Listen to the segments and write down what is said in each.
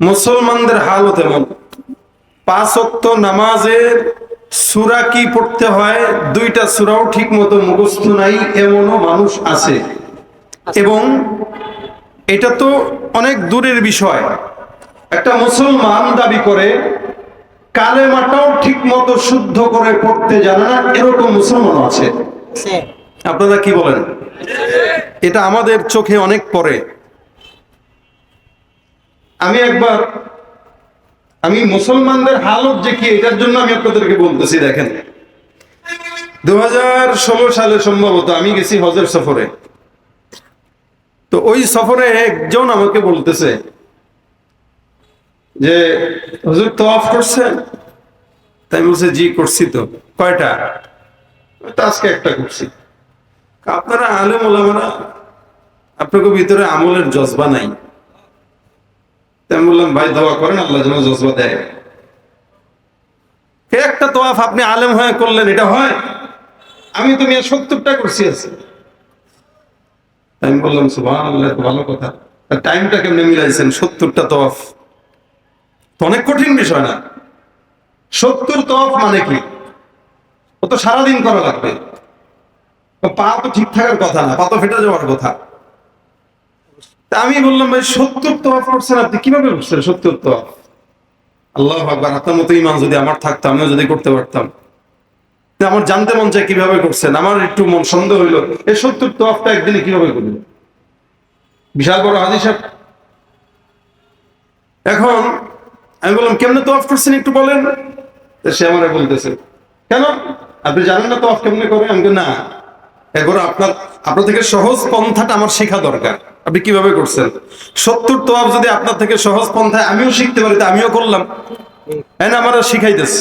মুসলমানদের হালত এমন। পাঁচ অক্ত নামাজের সুরা কি পড়তে হয় দুইটা সুরাও ঠিক মতো মুখস্থ নাই এমনও মানুষ আছে। এবং এটা তো অনেক দূরের বিষয়। একটা মুসলমান দাবি করে কালেমাটাও ঠিক মতো শুদ্ধ করে পড়তে জানে না এরকম মুসলমান আছে। আপনারা কি বলেন? এটা আমাদের চোখে অনেক পড়ে। আমি একবার, আমি মুসলমানদের হালত যে কি এটার জন্য আমি আপনাদেরকে বলতেছি, দেখেন। দু হাজার ষোলো সালে সম্ভবত আমি গেছি হজের সফরে। তো ওই সফরে একজন আমাকে বলতেছে যে, হুজুর তো অফ করছেন তাই বলছে, জি, করছি তো। কয়টা? আজকে একটা করছি। আপনারা আলেম ওলামারা, আপনাকে ভিতরে আমলের জজবা নাই। আমি বললাম, ভাই, দোয়া করেন, আল্লাহ যেন জজবা দেয়। একটা তোয়াফ আপনি আলেম হয়ে করলেন, এটা হয়? আমি তো মিয়া সত্তরটা করছি আছে। আমি বললাম আল্লাহ ভালো কথা। টাইমটা কেমনে মিলাইছেন? সত্তরটা তোয়াফ। তো অনেক কঠিন বিষয় না। সত্তর তোয়াফ মানে কি? ও তো সারাদিন করা লাগবে। পা তো ঠিক থাকার কথা না, পা তো ফেটে যাওয়ার কথা। আমি বললাম, ভাই, সত্তর তোয়াফ করছেন আপনি কীভাবে করছেন সত্তর তোয়াফ আল্লাহ আকবার, আপনার মতো ইমান যদি আমার থাকতো, আমিও যদি করতে পারতাম। আমার জানতে মন চায় কীভাবে করছেন? আমার একটু মন সন্দেহ হইল, এই সত্তর তোয়াফটা একদিনে কীভাবে করবেন? বিশাল বড় হাজি সাহেব এখন আমি বললাম, কেমনে তোয়াফ করছেন একটু বলেন? সে আমার বলতেছে, কেন? আপনি জানেন না তোয়াফ কেমনে করে? আমি না এবার আপনার আপনার থেকে সহজ পন্থাটা আমার শেখা দরকার। আপনি কীভাবে করছেন? সত্তর তোয়াফ যদি আপনার থেকে সহজ পন্থায় আমিও শিখতে পারি তা আমিও করলাম। হ্যাঁ আমার শিখাইতেছে।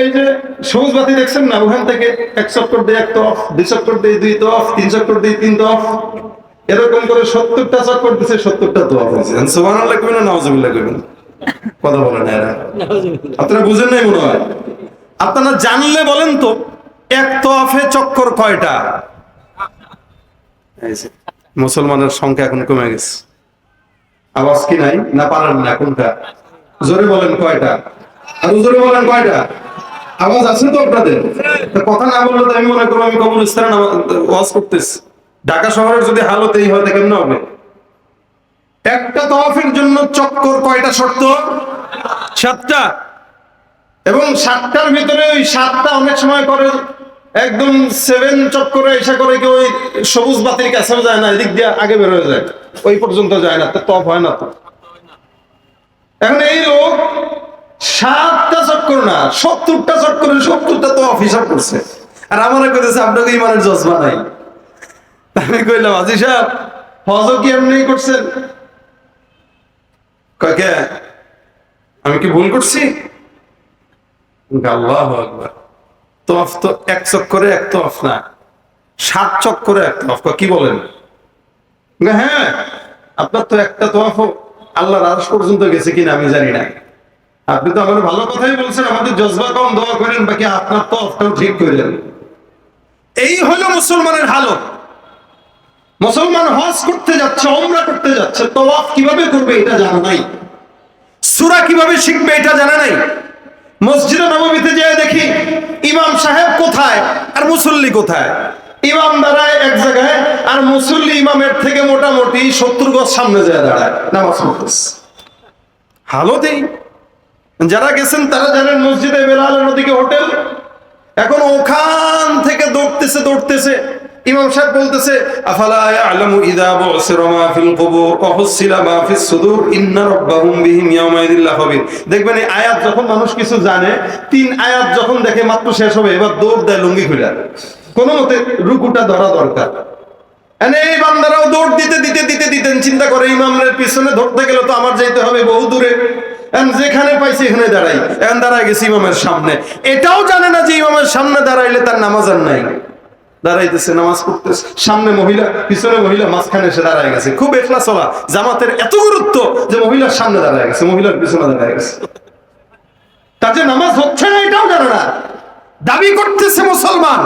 এই যে সবুজ বাতি দেখছেন না ওখান থেকে এক চক্কর দিয়ে এক তফ দুই চক্কর দিয়ে দুই তফ তিন চক্কর দিয়ে তিন তফ এরকম করে সত্তরটা চক্কর দিছে সত্তরটা তফ হয়েছে। সোমান আল্লাহ কইবেন না নওয়াজবিল্লাহ কইবেন। কথা বলেন না এরা। আপনারা বুঝেন নাই মনে হয়? আপনারা জানলে বলেন তো এক তফে চক্কর কয়টা? মুসলমানের সংখ্যা এখন কমে গেছে। আওয়াজ কি নাই? না পারেন না, কোনটা? জোরে বলেন কয়টা? আর জোরে বলেন কয়টা? আওয়াজ আছে তো আপনাদের? কথা না বললে তো আমি মনে করব আমি নামা- ওয়াজ করতেছি। ঢাকা শহরের যদি হালত এই হয় কেমন হবে? একটা তওয়াফের জন্য চক্কর কয়টা শর্ত? সাতটা। এবং সাতটার ভিতরে ওই সাতটা অনেক সময় করে একদম সেভেন চক্করে এসে করে কি ওই সবুজ বাতির কাছেও যায় না, এদিক দিয়ে আগে বের হয়ে যায়। ওই পর্যন্ত যায় না, তো তফ হয় না এখন এই লোক সাতটা চক্কর না, সত্তরটা চক্করে সত্তরটা তো অফিসার করছে। আর আমার কইতেছে আপনাকে ইমানের জজবা নাই? আমি কইলাম আজি সাহেব হজ কি এমনি করছেন? কাকে আমি কি ভুল করছি? আল্লাহ আকবার। তফ তো এক চক্করে এক তফ না। সাত চক্করে এক তফ। কি বলেন? হ্যাঁ আপনার তো একটা তোয়াফ আল্লাহ রাজ পর্যন্ত গেছে কিনা আমি জানি না। আপনি তো আমার ভালো কথাই বলছেন, আমাদের জজবা কম, দোয়া করেন, বাকি আপনার তো অফটাও ঠিক করেন এই হলো মুসলমানের হালত। মুসলমান হজ করতে যাচ্ছে অমরা করতে যাচ্ছে তোয়াফ কীভাবে করবে এটা জানা নাই। সুরা কীভাবে শিখবে এটা জানা নাই। মসজিদে নবমীতে যেয়ে দেখি ইমাম সাহেব কোথায় আর মুসল্লি কোথায়? ইমাম দাঁড়ায় এক জায়গায় আর মুসল্লি ইমামের থেকে মোটামুটি সত্তর গজ সামনে যায় দাঁড়ায়, নামাজ হালতেই যারা গেছেন তারা জানেন মসজিদে বেলালের ওদিকে হোটেল। এখন ওখান থেকে দৌড়তেছে দৌড়তেছে। ইমাম সাহেব বলতেছে, আফালা ইয়ালামু ইযা বুসিরা মা ফিল কুবুর ওয়া হুসিলা মা ফিস সুদুর, ইন্না রাব্বাহুম বিহিম ইয়াউমাইযিল লাখাবির। দেখবেন এই আয়াত যখন মানুষ কিছু জানে, তিন আয়াত যখন দেখে মাত্র শেষ হবে, এবার দৌড় দেয় লুঙ্গি খুলে। কোনো মতে রুকুটা ধরা দরকার। এনে এই বান্দারাও দৌড় দিতে দিতে দিতে দিতেন চিন্তা করে, ইমামের পিছনে ধরতে গেলে তো আমার যাইতে হবে বহু দূরে। যেখানে পাইছি এখানে দাঁড়াই। এখন দাঁড়ায় গেছি ইমামের সামনে। এটাও জানে না যে ইমামের সামনে দাঁড়াইলে তার নামাজ আর নাই। দাঁড়াইতেছে, নামাজ পড়তেছে। সামনে মহিলা, পিছনে মহিলা মাঝখানে এসে দাঁড়ায় গেছে। খুব একলা চলা। জামাতের এত গুরুত্ব যে মহিলার সামনে দাঁড়ায় গেছে, মহিলার পিছনে দাঁড়ায় গেছে। তার নামাজ হচ্ছে না, এটাও জানে না। দাবি করতেছে মুসলমান।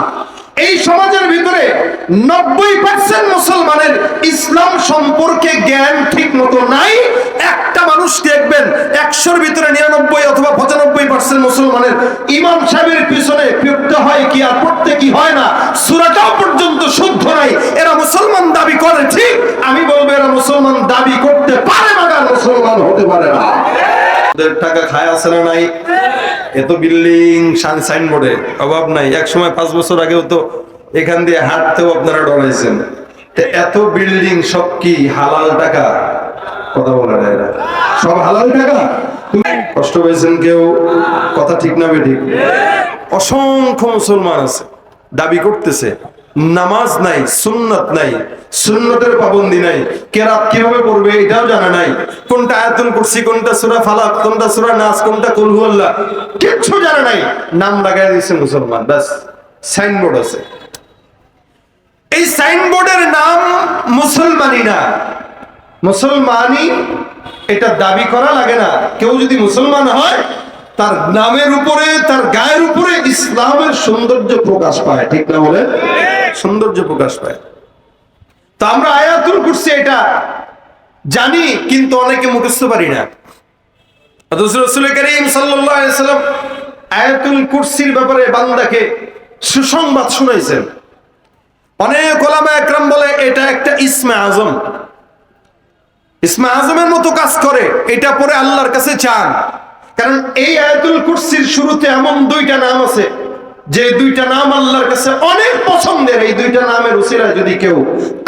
এই সমাজের ভিতরে নব্বই পার্সেন্ট মুসলমানের ইসলাম সম্পর্কে জ্ঞান ঠিক মতো নাই। একটা মানুষ দেখবেন, একশোর ভিতরে নিরানব্বই অথবা পঁচানব্বই পার্সেন্ট মুসলমানের ইমাম সাহেবের পিছনে পড়তে হয় কি আর পড়তে কি হয় না সুরাটাও পর্যন্ত শুদ্ধ নাই। এরা মুসলমান দাবি করে, ঠিক? আমি বলব, এরা মুসলমান দাবি করতে পারে, মাগার মুসলমান হতে পারে না। অভাব নাই। এক সময় পাঁচ বছর আগেও এখান দিয়ে হাঁটতেও আপনারা এত বিল্ডিং সব কি হালাল টাকা? কথা বলে সব হালাল টাকা? কষ্ট পেয়েছেন কেউ? কথা ঠিক না বেঠিক। অসংখ্য মুসলমান আছে, দাবি করতেছে। নামাজ নাই, সুন্নত নাই, সুন্নতের পাবন্দি নাই। কেরাত কীভাবে পড়বে এটাও জানা নাই। কোনটা আয়াতুল কুরসি, কোনটা সূরা ফালাক, কোনটা সূরা নাস, কোনটা কুল হুয়াল্লাহ কিচ্ছু জানা নাই। নাম লাগাই দিয়েছে মুসলমান বাস সাইনবোর্ড আছে। এই সাইনবোর্ডের নাম মুসলমানি না। মুসলমানি এটা দাবি করা লাগে না। কেউ যদি মুসলমান হয়, তার নামের উপরে, তার গায়ের উপরে ইসলামের সৌন্দর্য প্রকাশ পায়, ঠিক না বলে সৌন্দর্য প্রকাশ পায়। তো আমরা আয়াতুল কুরসি এটা জানি, কিন্তু অনেকে মুখস্থ পারি না। বলে, এটা একটা আজম। আজমের মতো কাজ করে, এটা পরে আল্লাহর কাছে চান। কারণ এই আয়াতুল কুরসির শুরুতে এমন দুইটা নাম আছে। যে দুইটা নাম আল্লাহর কাছে অনেক পছন্দের, এই দুইটা নামের উসিলায় যদি কেউ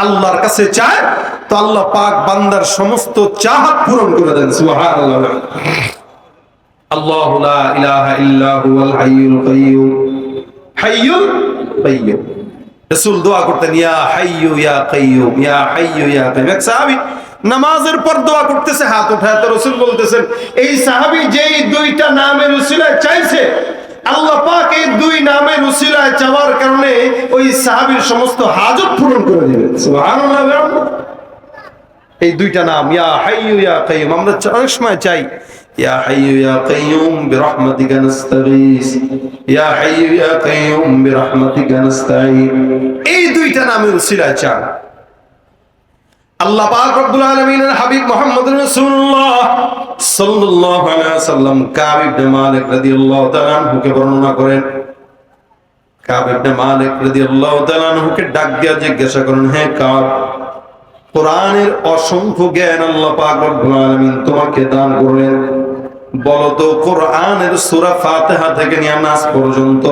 আল্লাহর কাছে চায়, তো আল্লাহ পাক বান্দার সমস্ত চাহাত পূরণ করে দেন ইল্লা দোয়া করতেন, ইয়া ইয়া নামাজের পর দোয়া করতেছে, হাত উঠায় তো রাসূল বলতেছেন, এই সাহাবী যেই দুইটা নামের উসিলায় চাইছে আল্লাহ পাক এই দুই নামের উসিলায় চাওয়ার কারণে ওই সাহাবীর সমস্ত হাজত পূরণ করে সুবহানাল্লাহ এই দুইটা নাম, ইয়া হাইয়ু, ইয়া কাইয়ুম। আমরা অনেক সময় চাই, ইয়া হাইয়ু, ইয়া কাইয়ুম, বিরহমাতিকা নাস্তাগীস। ইয়া হাইয়ু, ইয়া কাইয়ুম, বিরহমাতিকা নাস্তাঈন এই দুইটা নামের উসিলায় চান। আল্লাহ পাক রব্বুল আলামিনের হাবিব মুহাম্মদ রাসূলুল্লাহ সাল্লাল্লাহু আলাইহি ওয়াসাল্লাম কাব ইবনে মালিক রাদিয়াল্লাহু তাআলা আনহুকে বর্ণনা করেন। কাব ইবনে মালিক রাদিয়াল্লাহু তাআলা আনহুকে ডাক দিয়া জিজ্ঞাসা করেন, হে কাব, কোরআনের অসংখ্য জ্ঞান আল্লাহ পাক রব্বুল আলামিন তোমাকে দান করলেন। বলো তো, কোরআনের সূরা ফাতিহা থেকে নিয়ে নাস পর্যন্ত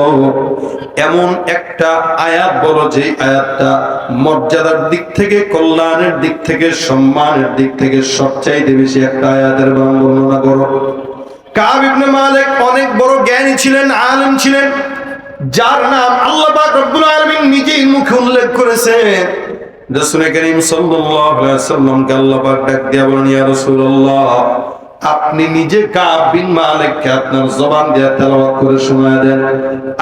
এমন একটা আয়াত বলো যে আয়াতটা মর্যাদার দিক থেকে, কল্যাণের দিক থেকে, সম্মানের দিক থেকে সবচাইতে বেশি একটা আয়াতের নাম বর্ণনা করো। কাব ইবনে মালিক অনেক বড় জ্ঞানী ছিলেন, আলেম ছিলেন, যার নাম আল্লাহ পাক রব্বুল আলামিন নিজেই মুখে উল্লেখ করিম সাল্লাল্লাহু আলাইহি আল্লাহ পাক ডাক দিয়া বলেন, ইয়া রাসূলুল্লাহ আপনি নিজে কাব বিন মালিককে আপনার জবান দিয়ে তেলাওয়াত করে শোনায় দেন।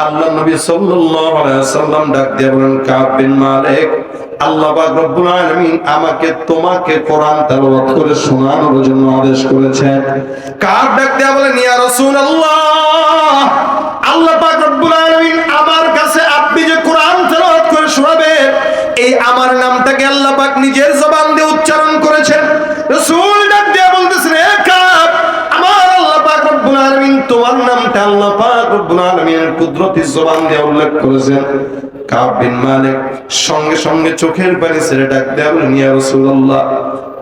আল্লাহ নবী সাল্লাল্লাহু আলাইহি ওয়াসাল্লাম ডাক দিয়া বলেন, কাব বিন মালিক, আল্লাহ পাক রব্বুল আলামিন আমাকে তোমাকে কোরআন তেলাওয়াত করে শোনানোর জন্য আদেশ করেছেন। কাব ডাক দিয়া বলেন, ইয়া রাসূলুল্লাহ, আল্লাহ পাক রব্বুল আলামিন আমার কাছে আপনি যে কোরআন তেলাওয়াত করে শোনাবেন, এই আমার নামটাকে আল্লাহ পাক নিজের জবান দিয়ে উচ্চারণ করেছেন। রাসূল আলামিন নামটা আল্লাহ পাক রব্বুল আলামিনের কুদরতি জবান দিয়ে উল্লেখ করেছেন। কাব বিন মালিক সঙ্গে সঙ্গে চোখের পানি ছেড়ে ডাক দেয়া বলেন, ইয়া রাসূলুল্লাহ,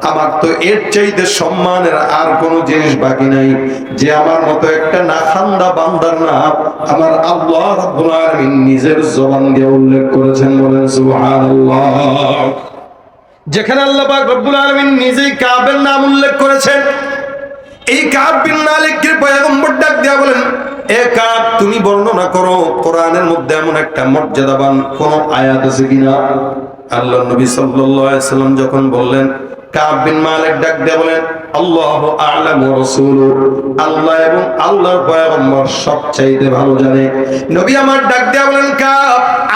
আমার তো এর চাইতে সম্মানের আর কোনো জিনিস বাকি নাই। যে আমার মতো একটা নাখান্দা বান্দার নাম আমার আল্লাহ রাব্বুল আলামিন নিজের জবান দিয়ে উল্লেখ করেছেন বলেন, সুবহানাল্লাহ। যেখানে আল্লাহ পাক রব্বুল আলামিন নিজেই কাবের নাম উল্লেখ করেছেন এই কাব বিন মালিককে পয়গম্বর ডাক দিয়া বলেন, এ কাব তুমি বর্ণনা করো, কোরআনের মধ্যে এমন একটা মর্যাদাবান কোন আয়াত আছে কিনা? আল্লাহ নবী সাল্লাল্লাহু আলাইহি সাল্লাম যখন বললেন কাব বিন মালিক ডাক দিয়া বলেন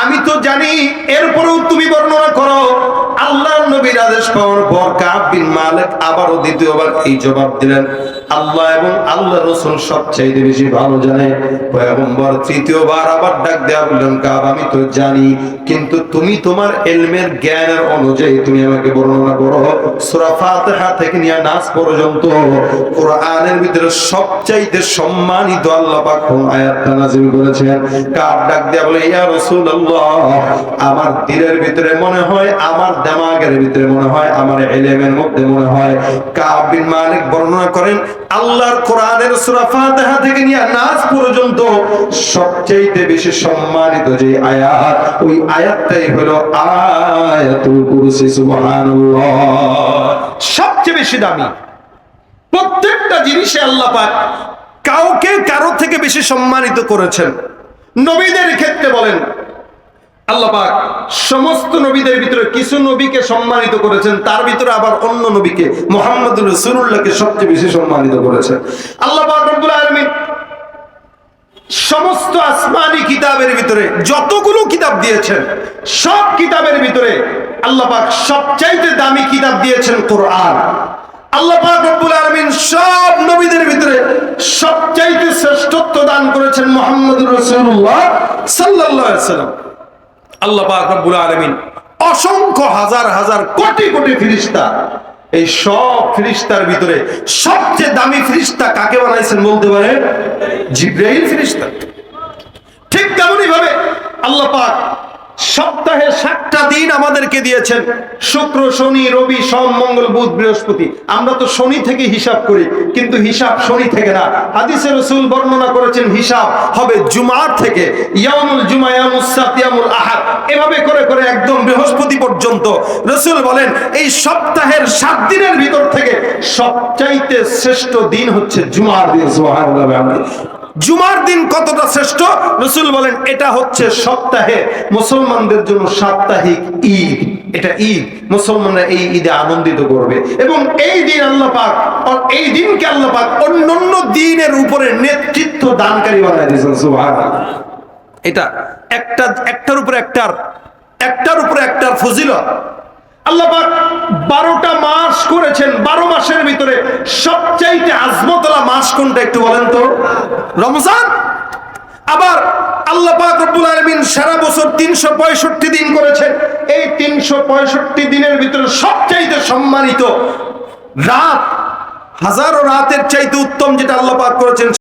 আমি তো জানি, এরপরেও তুমি বর্ণনা করো। আল্লাহর নবীর আদেশ পাওয়ার পর কাব বিন মালিক আবারও দ্বিতীয়বার এই জবাব দিলেন। আল্লাহ এবং আল্লাহ রসুল সবচাইতে বেশি ভালো জানে। পয়গম্বর তৃতীয়বার আবার ডাক দেয়া বললেন, কাব, আমি তো জানি, কিন্তু তুমি তোমার এলমের জ্ঞানের অনুযায়ী তুমি আমাকে বর্ণনা করো। সূরা ফাতিহা থেকে নিয়ে নাস পর্যন্ত কোরআনের ভিতরে সবচাইতে সম্মানিত আল্লাহ পাক কোন আয়াতটা নাযিল করেছেন? কাব ডাক দেয়া বলে, ইয়া রাসূলুল্লাহ, আমার দিলের ভিতরে মনে হয়, আমার দেমাগের ভিতরে মনে হয়, আমার এলেমের মধ্যে মনে হয়। কাব বিন মালিক বর্ণনা করেন, আল্লাহর কোরআনের সূরা ফাতিহা থেকে নিয়ে নাস পর্যন্ত সবচেয়ে বেশি সম্মানিত যে আয়াত, ওই আয়াতটাই হলো আয়াতুল কুরসি, সুবহানাল্লাহ। সবচেয়ে বেশি দামি। প্রত্যেকটা জিনিসে আল্লাহ পাক কাউকে কারও থেকে বেশি সম্মানিত করেছেন। নবীদের ক্ষেত্রে বলেন, আল্লাহ পাক সমস্ত নবীদের ভিতরে কিছু নবীকে সম্মানিত করেছেন, তার ভিতরে আবার অন্য নবীকে, মোহাম্মদুর রসুল্লাহকে সবচেয়ে বেশি সম্মানিত করেছেন। আল্লাহ পাক রব্বুল আলামিন সমস্ত আসমানি কিতাবের ভিতরে যতগুলো কিতাব দিয়েছেন, সব কিতাবের ভিতরে আল্লাহ পাক সবচাইতে দামি কিতাব দিয়েছেন কোরআন আল্লাহ পাক রব্বুল আলামিন সব ভিতরে সবচাইতে শ্রেষ্ঠত্ব দান করেছেন সাল্লাল্লাহু আলাইহি সাল্লাম। আল্লাহ পাক রব্বুল আলামিন অসংখ্য হাজার হাজার কোটি কোটি ফিরিস্তা এই সব ফেরেশতার ভিতরে সবচেয়ে দামি ফিরিস্তা কাকে বানাইছেন বলতে পারেন? জিব্রাইল ফেরেশতা। ঠিক তেমনই ভাবে আল্লাহ পাক সপ্তাহে সাতটা দিন আমাদেরকে দিয়েছেন। শুক্র, শনি, রবি, সোম, মঙ্গল, বুধ, বৃহস্পতি। আমরা তো শনি থেকে হিসাব করি, কিন্তু হিসাব শনি থেকে না। হাদিসে রসুল বর্ণনা করেছেন, হিসাব হবে জুমার থেকে। ইয়ামুল জুমা ইয়ামুস সাত ইয়ামুল আহাদ এভাবে করে করে একদম বৃহস্পতি পর্যন্ত রসুল বলেন, এই সপ্তাহের সাত দিনের ভিতর থেকে সবচাইতে শ্রেষ্ঠ দিন হচ্ছে জুমার দিন জুমার দিন কতটা শ্রেষ্ঠ? রসুল বলেন, এটা হচ্ছে সপ্তাহে মুসলমানদের জন্য সাপ্তাহিক ঈদ। এটা ঈদ। মুসলমানরা এই ঈদে আনন্দিত করবে। এবং এই দিন আল্লাহ পাক এই দিনকে আল্লাহ পাক অন্যান্য দিনের উপরে নেতৃত্ব দানকারী বানায় দিয়েছেন, সুবহানাল্লাহ। এটা একটা, একটার উপরে একটার একটার উপরে একটার ফজিলত। আল্লাহ পাক বারোটা মাস করেছেন, বারো মাসের ভিতরে সবচাইতে আজমতলা মাস কোনটা একটু বলেন তো? রমজান? আবার রব্বুল সারা বছর দিন করেছেন। এই দিনের ভিতরে সবচাইতে সম্মানিত রাত, হাজারো রাতের চাইতে উত্তম যেটা আল্লাহ করেছেন